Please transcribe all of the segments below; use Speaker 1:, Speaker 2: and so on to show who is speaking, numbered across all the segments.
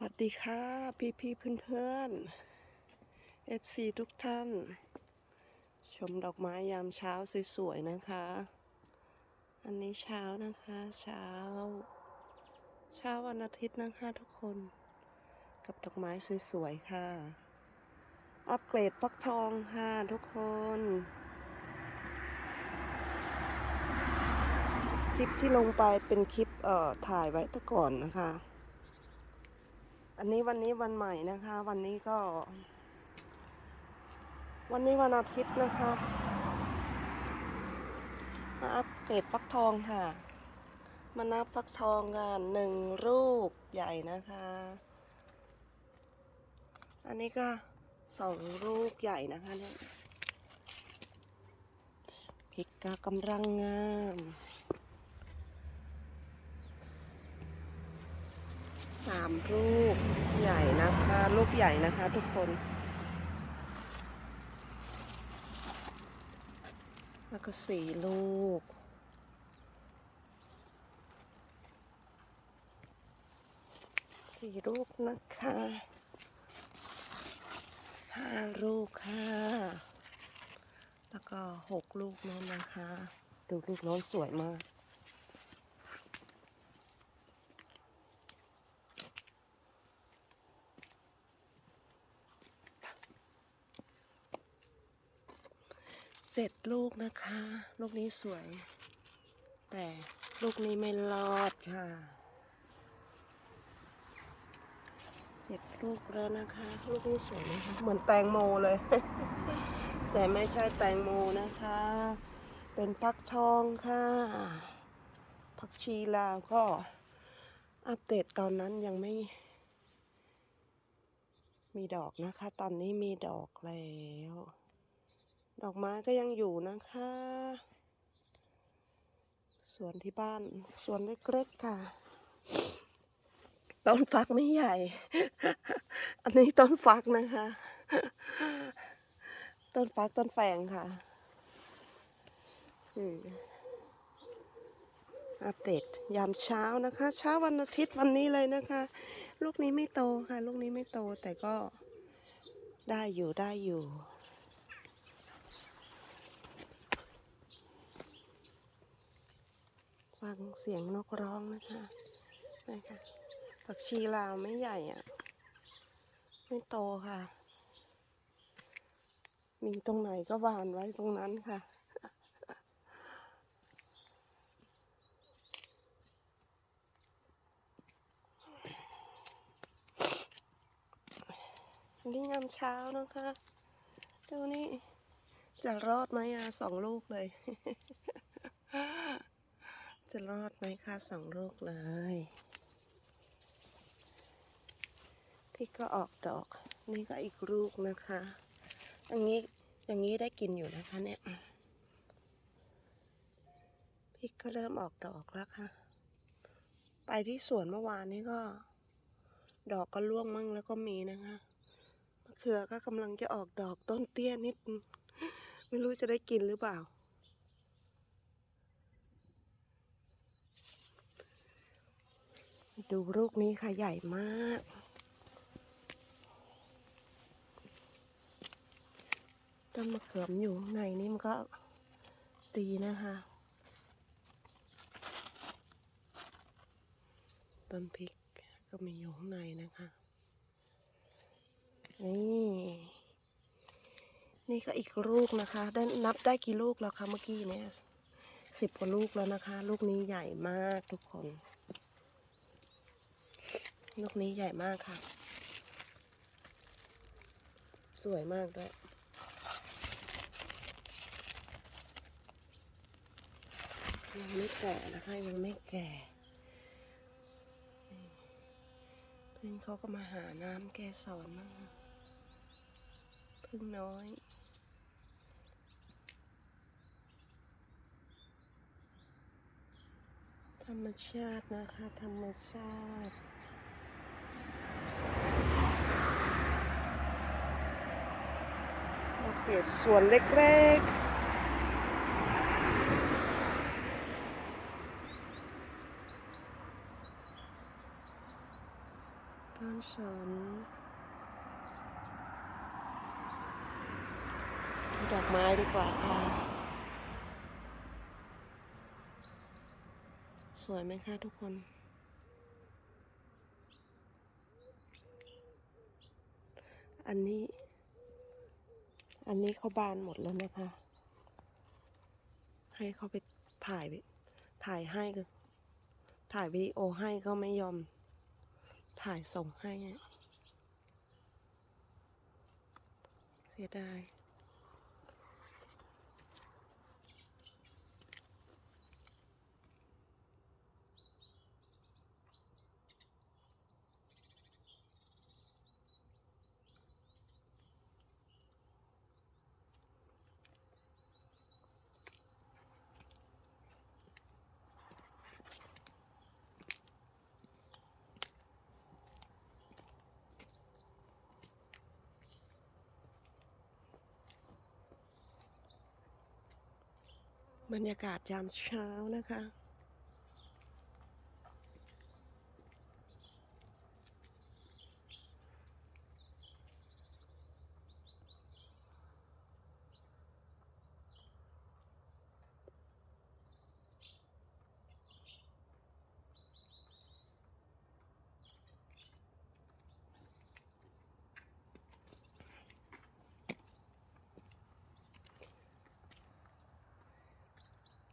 Speaker 1: สวัสดีค่ะ พี่พี่เพื่อนเพื่อนๆ FC ทุกท่าน ชมดอกไม้ยามเช้าสวยๆนะคะ อันนี้เช้านะคะ เช้า เช้าวันอาทิตย์นะคะทุกคน กับดอกไม้สวยๆค่ะ อัปเกรดฟักทองค่ะทุกคน คลิปที่ลงไปเป็นคลิปเอ่อถ่ายไว้แต่ก่อนนะคะ อันนี้วันนี้วันใหม่นะคะ วันนี้ก็ วันนี้วันอาทิตย์นะคะ มาอัปเกรดฟักทองค่ะ มานับฟักทองกันหนึ่งลูกใหญ่นะคะ อันนี้ก็สองลูกใหญ่นะคะเนี่ยพริกกากำลังงาม สามลูกใหญ่นะคะลูกใหญ่นะคะทุกคน แล้วก็สี่ลูก สี่ลูกนะคะห้าลูกค่ะ แล้วก็หกลูกน้นนะคะ ดูลูกน้อนสวยมาก เสร็จลูกนะคะ ลูกนี้สวย แต่ลูกนี้ไม่รอดค่ะเสร็จลูกแล้วนะคะ ลูกนี้สวยนะคะเหมือนแตงโมเลย แต่ไม่ใช่แตงโมนะคะ เป็นฟักทองค่ะผักชีลาวก็อัปเดตตอนนั้นยังไม่ มีดอกนะคะ ตอนนี้มีดอกแล้ว ดอกไม้ก็ยังอยู่นะคะ สวนที่บ้าน สวนเล็กๆค่ะ ต้นฟักไม่ใหญ่ อันนี้ต้นฟักนะคะ ต้นฟักต้นแฝงค่ะอัปเดตยามเช้านะคะ เช้าวันอาทิตย์วันนี้เลยนะคะ ลูกนี้ไม่โตค่ะ ลูกนี้ไม่โตแต่ก็ได้อยู่ได้อยู่ ฟังเสียงนกร้องนะคะนะคะผักชีลาวไม่ใหญ่อะ่ะไม่โตค่ะ มีตรงไหนก็หวานไว้ตรงนั้นค่ะนนี้ยามเช้านะคะดูนี่จะรอดไหมอะสองลูกเลย จะรอดไหมคะสองลูกเลย พี่ก็ออกดอก นี่ก็อีกลูกนะคะ อย่างนี้อย่างนี้ได้กินอยู่นะคะเนี่ยพี่ก็เริ่มออกดอกแล้วค่ะ ไปที่สวนเมื่อวานนี้ก็ ดอกก็ร่วงมั่งแล้วก็มีนะคะมะเขือก็กำลังจะออกดอกต้นเตี้ยนิด ไม่รู้จะได้กินหรือเปล่า ดูลูกนี้ค่ะใหญ่มาก ต้นมะเขือมอยู่ข้างในนี่มันก็ดีนะคะต้นพริกก็มีอยู่ข้างในนะคะ นี่ นี่ก็อีกลูกนะคะ ได้นับได้กี่ลูกแล้วคะเมื่อกี้เนี่ยสิบกว่าลูกแล้วนะคะ ลูกนี้ใหญ่มากทุกคน ลูกนี้ใหญ่มากค่ะ สวยมากด้วยยังไม่แก่นะคะยังไม่แก่เพึ่งเขาก็มาหาน้ำแกสอนมั่งพึ่งน้อยธรรมชาตินะคะ ธรรมชาติ เราเปลี่ยนส่วนเล็กๆต้นสนดูดอกไม้ดีกว่าค่ะ สวยไหมคะทุกคนอันนี้ อันนี้เขาบานหมดแล้วนะคะ ให้เขาไปถ่ายถ่ายให้ก็ถ่ายวิดีโอให้ก็ไม่ยอมถ่ายส่งให้ เสียดาย บรรยากาศยามเช้านะคะ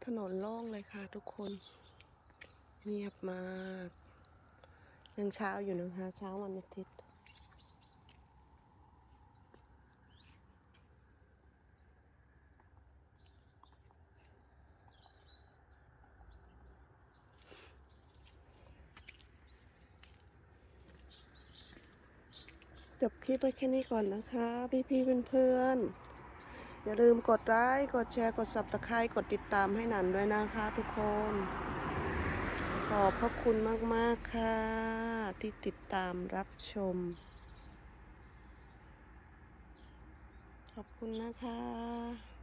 Speaker 1: ถนนโล่งเลยค่ะทุกคน เงียบมากยังเช้าอยู่นะคะเช้าวันอาทิตย์จบคลิปไปแค่นี้ก่อนนะคะ พี่ๆเพื่อนๆ อย่าลืมกดไลค์กดแชร์กดซับสไครต์กดติดตามให้หนันด้วยนะคะทุกคน ขอบพระคุณมาก ๆ ค่ะ ที่ติดตามรับชม ขอบคุณนะคะ